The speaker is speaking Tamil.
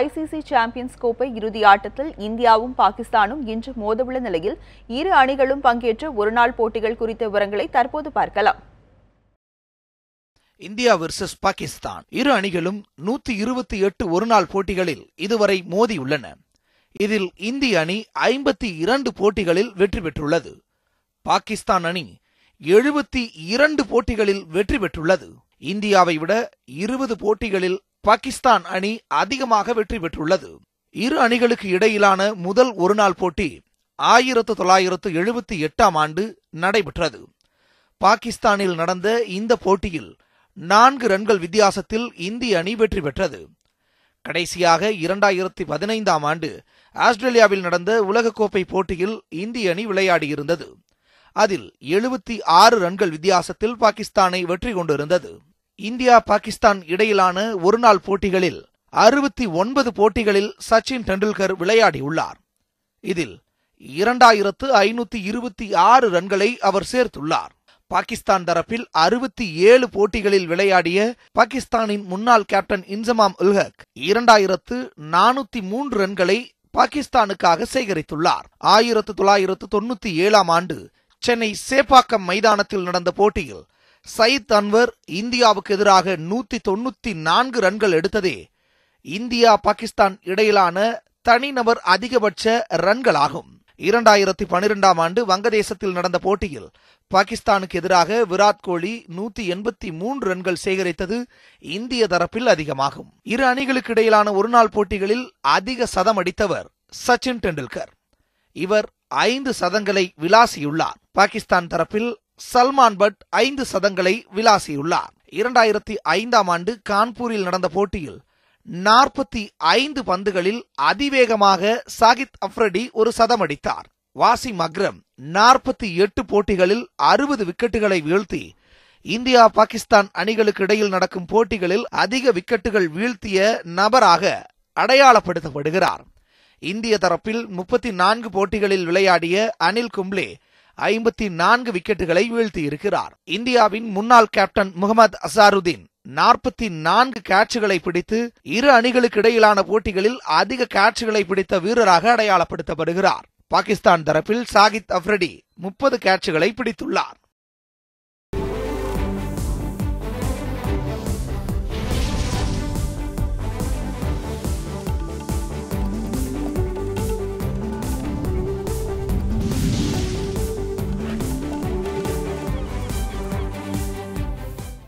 ஐசிசி சாம்பியன்ஸ் கோப்பை இறுதி ஆட்டத்தில் இந்தியாவும் பாகிஸ்தானும் இன்று மோதவுள்ள நிலையில் இரு அணிகளும் பங்கேற்ற ஒருநாள் போட்டிகள் குறித்த விவரங்களை தற்போது பார்க்கலாம். India versus Pakistan. இரு அணிகளும் நூத்தி இருபத்தி எட்டு ஒருநாள் போட்டிகளில் இதுவரை மோதியுள்ளன. இதில் இந்திய அணி ஐம்பத்தி இரண்டு போட்டிகளில் வெற்றி பெற்றுள்ளது. பாகிஸ்தான் அணி எழுபத்தி இரண்டு போட்டிகளில் வெற்றி பெற்றுள்ளது. இந்தியாவை விட இருபது போட்டிகளில் பாகிஸ்தான் அணி அதிகமாக வெற்றி பெற்றுள்ளது. இரு அணிகளுக்கு இடையிலான முதல் ஒருநாள் போட்டி ஆயிரத்து தொள்ளாயிரத்து எழுபத்தி எட்டாம் ஆண்டு நடைபெற்றது. பாகிஸ்தானில் நடந்த இந்த போட்டியில் நான்கு ரன்கள் வித்தியாசத்தில் இந்திய அணி வெற்றி பெற்றது. கடைசியாக இரண்டாயிரத்தி பதினைந்தாம் ஆண்டு ஆஸ்திரேலியாவில் நடந்த உலகக்கோப்பை போட்டியில் இந்திய அணி விளையாடியிருந்தது. அதில் எழுபத்தி ஆறு ரன்கள் வித்தியாசத்தில் பாகிஸ்தானை வெற்றி கொண்டிருந்தது. இந்தியா பாகிஸ்தான் இடையிலான ஒருநாள் போட்டிகளில் அறுபத்தி ஒன்பது போட்டிகளில் சச்சின் டெண்டுல்கர் விளையாடியுள்ளார். இதில் இரண்டாயிரத்து ஐநூத்தி இருபத்தி ஆறு ரன்களை அவர் சேர்த்துள்ளார். பாகிஸ்தான் தரப்பில் அறுபத்தி ஏழு போட்டிகளில் விளையாடிய பாகிஸ்தானின் முன்னாள் கேப்டன் இன்சமாம் உல்ஹக் இரண்டாயிரத்து நானூத்தி மூன்று ரன்களை பாகிஸ்தானுக்காக சேகரித்துள்ளார். ஆயிரத்து தொள்ளாயிரத்து தொண்ணூத்தி ஏழாம் ஆண்டு சென்னை சேப்பாக்கம் மைதானத்தில் நடந்த போட்டியில் சயித் அன்வர் இந்தியாவுக்கு எதிராக நூத்தி தொண்ணூத்தி நான்கு ரன்கள் எடுத்ததே இந்தியா பாகிஸ்தான் இடையிலான தனிநபர் அதிகபட்ச ரன்களாகும். இரண்டாயிரத்தி பனிரெண்டாம் ஆண்டு வங்கதேசத்தில் நடந்த போட்டியில் பாகிஸ்தானுக்கு எதிராக விராட் கோலி நூத்தி எண்பத்தி மூன்று ரன்கள் சேகரித்தது இந்திய தரப்பில் அதிகமாகும். இரு அணிகளுக்கு இடையிலான ஒருநாள் போட்டிகளில் அதிக சதம் அடித்தவர் சச்சின் டெண்டுல்கர். இவர் ஐந்து சதங்களை விளாசியுள்ளார். பாகிஸ்தான் தரப்பில் சல்மான் பட் ஐந்து சதங்களை விளாசியுள்ளார். இரண்டாயிரத்தி ஐந்தாம் ஆண்டு கான்பூரில் நடந்த போட்டியில் நாற்பத்தி ஐந்து பந்துகளில் அதிவேகமாக சாகித் அப்ரடி ஒரு சதம் அடித்தார். வாசிம் அக்ரம் நாற்பத்தி எட்டு போட்டிகளில் அறுபது விக்கெட்டுகளை வீழ்த்தி இந்தியா பாகிஸ்தான் அணிகளுக்கு இடையில் நடக்கும் போட்டிகளில் அதிக விக்கெட்டுகள் வீழ்த்திய நபராக அடையாளப்படுத்தப்படுகிறார். இந்திய தரப்பில் முப்பத்தி நான்கு போட்டிகளில் விளையாடிய அனில் கும்ப்ளே ஐம்பத்தி நான்கு விக்கெட்டுகளை வீழ்த்தியிருக்கிறார். இந்தியாவின் முன்னாள் கேப்டன் முகமது அசாருதீன் நாற்பத்தி நான்கு கேட்சுகளை பிடித்து இரு அணிகளுக்கு இடையிலான போட்டிகளில் அதிக கேட்சுகளை பிடித்த வீரராக அடையாளப்படுத்தப்படுகிறார். பாகிஸ்தான் தரப்பில் சாகித் அப்ரடி முப்பது கேட்சுகளை பிடித்துள்ளார்.